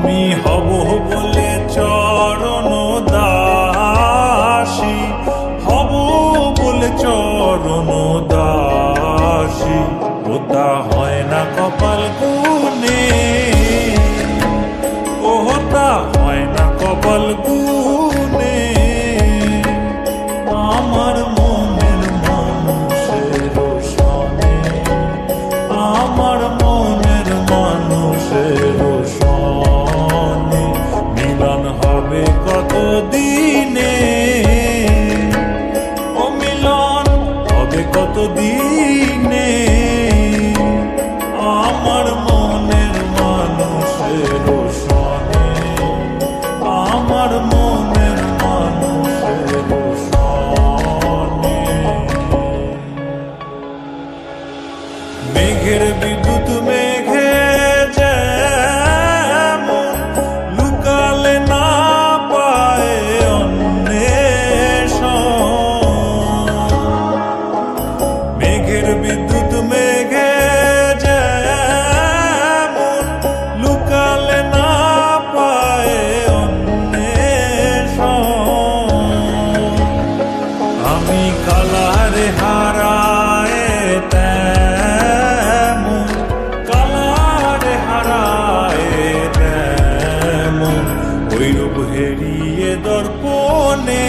আমি হব বলে চরণ দাসি। হব বলে চরণ দাসি। ওটা হয় না কপাল গুনে ওটা হয় না কপাল গুনে আমার মনের মানুষের সনে। আমার দিনে আমার মনের মানুষের সনে আমার মনের মানুষের সনে মেঘের বিদ্যুৎ মেঘে আমি কালার হারায় তেমন কালার হারায় তেমন ওই রূপ হেরিয়ে দর্পণে